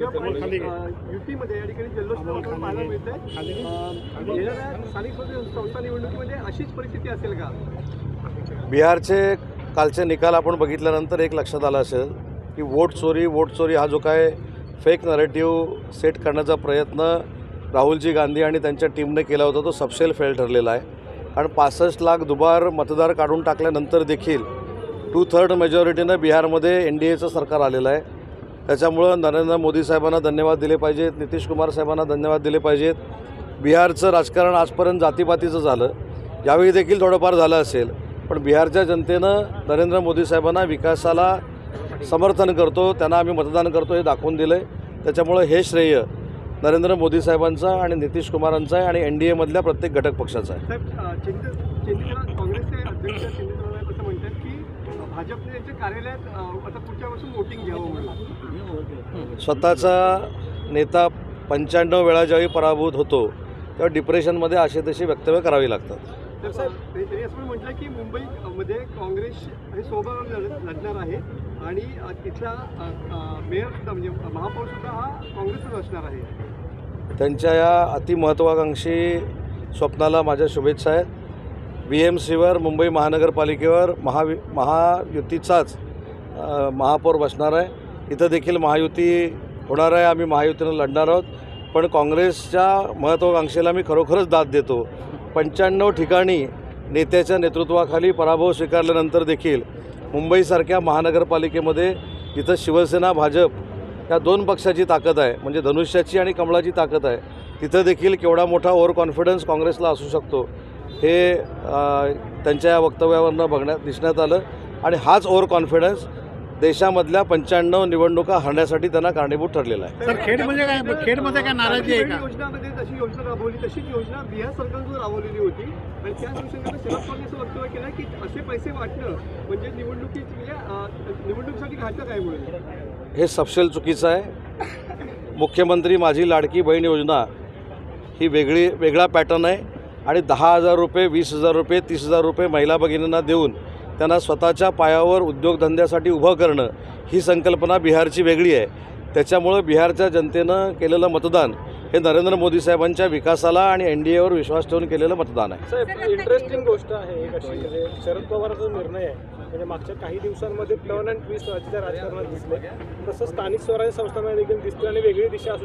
भाजप आणि अ, युतीमध्ये या ठिकाणी जल्लोष पाहायला मिळतंय. अ, येणाऱ्या स्थानिक स्वराज्य संस्था निवडणुकीमध्ये अशीच परिस्थिती असेल का? बिहारचे कालचे निकाल आपण बघितल्यानंतर एक लक्षात आलं असेल की वोट चोरी वोट चोरी हा जो काय फेक नरेटिव्ह सेट करण्याचा प्रयत्न राहुलजी गांधी आणि त्यांच्या टीमने केला होता तो सबसेल फेल ठरलेला आहे. कारण पासष्ट लाख दुबार मतदार काढून टाकल्यानंतर देखील टू थर्ड मेजॉरिटीनं बिहारमध्ये एन डी एचं सरकार आलेलं आहे. त्याच्यामुळं नरेंद्र मोदी साहेबांना धन्यवाद दिले पाहिजेत नितीश कुमार साहेबांना धन्यवाद दिले पाहिजेत. बिहारचं राजकारण आजपर्यंत जातीपातीचं झालं. यावेळी देखील थोडंफार झालं असेल पण बिहारच्या जनतेनं नरेंद्र मोदी साहेबांना विकासाला समर्थन करतो त्यांना आम्ही मतदान करतो हे दाखवून दिलं आहे त्याच्यामुळं हे श्रेय नरेंद्र मोदी साहेबांचं आणि नितीश कुमारांचं आहे आणि एन डी एमधल्या प्रत्येक घटक पक्षाचा आहे. भाजपने त्यांच्या कार्यालयात आता पुढच्या वर्षी वोटिंग घ्यावं म्हणून. स्वतःचा नेता पंच्याण्णव वेळा ज्यावेळी पराभूत होतो तेव्हा डिप्रेशनमध्ये असे तशी वक्तव्य करावी लागतात. तर साहेब त्यांनी असं म्हटलं की मुंबईमध्ये काँग्रेस हे लढ- लढणार आहे आणि तिथला मेयर म्हणजे महापौर सुद्धा हा काँग्रेसच असणार आहे. त्यांच्या या अतिमहत्त्वाकांक्षी स्वप्नाला माझ्या शुभेच्छा आहेत. बी एम सीवर मुंबई महानगरपालिकेवर महावि महायुतीचाच महापौर बसणार आहे. इथं देखील महायुती होणार आहे. आम्ही महायुतीनं लढणार आहोत. पण काँग्रेसच्या महत्त्वाकांक्षेला मी खरोखरच दाद देतो. पंच्याण्णव ठिकाणी नेत्याच्या नेतृत्वाखाली पराभव स्वीकारल्यानंतर देखील मुंबईसारख्या महानगरपालिकेमध्ये इथं शिवसेना भाजप या दोन पक्षाची ताकद आहे. म्हणजे धनुष्याची आणि कमळाची ताकद आहे. तिथं देखील केवढा मोठा ओव्हर कॉन्फिडन्स काँग्रेसला असू शकतो. हे त्यांच्या या वक्तव्यावरनं बघण्यात दिसण्यात आलं. आणि हाच ओव्हर कॉन्फिडन्स देशामधल्या पंच्याण्णव निवडणुका हरण्यासाठी त्यांना कारणीभूत ठरलेला आहे. सर खेडमध्ये काय? खेडमध्ये काय नाराजी आहे का? योजनामध्ये जशी योजना राबवली तशीच योजना बिहार सरकारनं राबवलेली होती. आणि अनुषंगाने शरद पवार असं वक्तव्य केलं की असे पैसे वाटणं म्हणजे निवडणुकीची म्हणजे निवडणुकीसाठी घातक आहे म्हणून. हे सपशेल चुकीचं आहे. मुख्यमंत्री माझी लाडकी बहीण योजना ही वेगळी वेगळा पॅटर्न आहे. आणि दहा हजार रुपये वीस हजार रुपये तीस हजार रुपये महिला भगिनींना देऊन त्यांना स्वतःच्या पायावर उद्योगधंद्यासाठी उभं करणं ही संकल्पना बिहारची वेगळी आहे. त्याच्यामुळं बिहारच्या जनतेनं केलेलं मतदान हे नरेंद्र मोदी साहेबांच्या विकासाला आणि एन डी एवर विश्वास ठेवून केलेलं मतदान आहे. साहेब इंटरेस्टिंग गोष्ट आहे एक अशी म्हणजे शरद पवारांचा निर्णय आहे. म्हणजे मागच्या काही दिवसांमध्ये टर्न अँड ट्विस्ट राज्याच्या राजकारणात दिसले. तसं स्थानिक स्वराज्य संस्थांना देखील दिसते आणि वेगळी दिशा असू